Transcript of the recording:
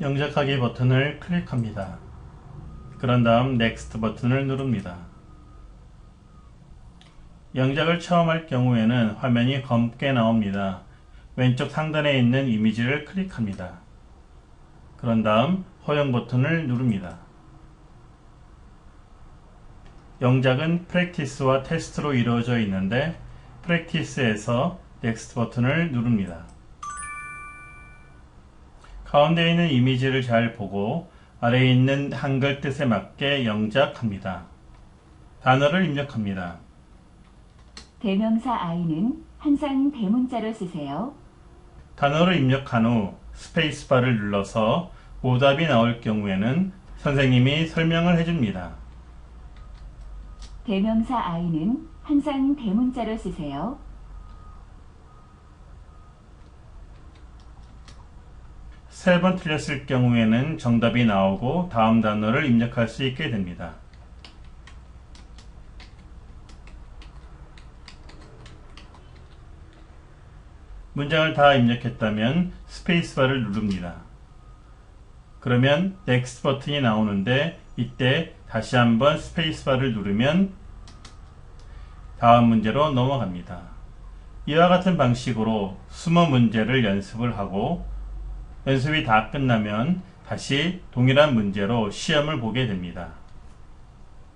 영작하기 버튼을 클릭합니다. 그런 다음 Next 버튼을 누릅니다. 영작을 처음 할 경우에는 화면이 검게 나옵니다. 왼쪽 상단에 있는 이미지를 클릭합니다. 그런 다음 허용 버튼을 누릅니다. 영작은 프랙티스와 테스트로 이루어져 있는데 프랙티스에서 넥스트 버튼을 누릅니다. 가운데 있는 이미지를 잘 보고 아래에 있는 한글 뜻에 맞게 영작합니다. 단어를 입력합니다. 대명사 I는 항상 대문자로 쓰세요. 단어를 입력한 후 스페이스바를 눌러서 오답이 나올 경우에는 선생님이 설명을 해줍니다. 대명사 I는 항상 대문자로 쓰세요. 세 번 틀렸을 경우에는 정답이 나오고 다음 단어를 입력할 수 있게 됩니다. 문장을 다 입력했다면 스페이스바를 누릅니다. 그러면 Next 버튼이 나오는데 이때 다시 한번 스페이스바를 누르면 다음 문제로 넘어갑니다. 이와 같은 방식으로 숨어 문제를 연습을 하고 연습이 다 끝나면 다시 동일한 문제로 시험을 보게 됩니다.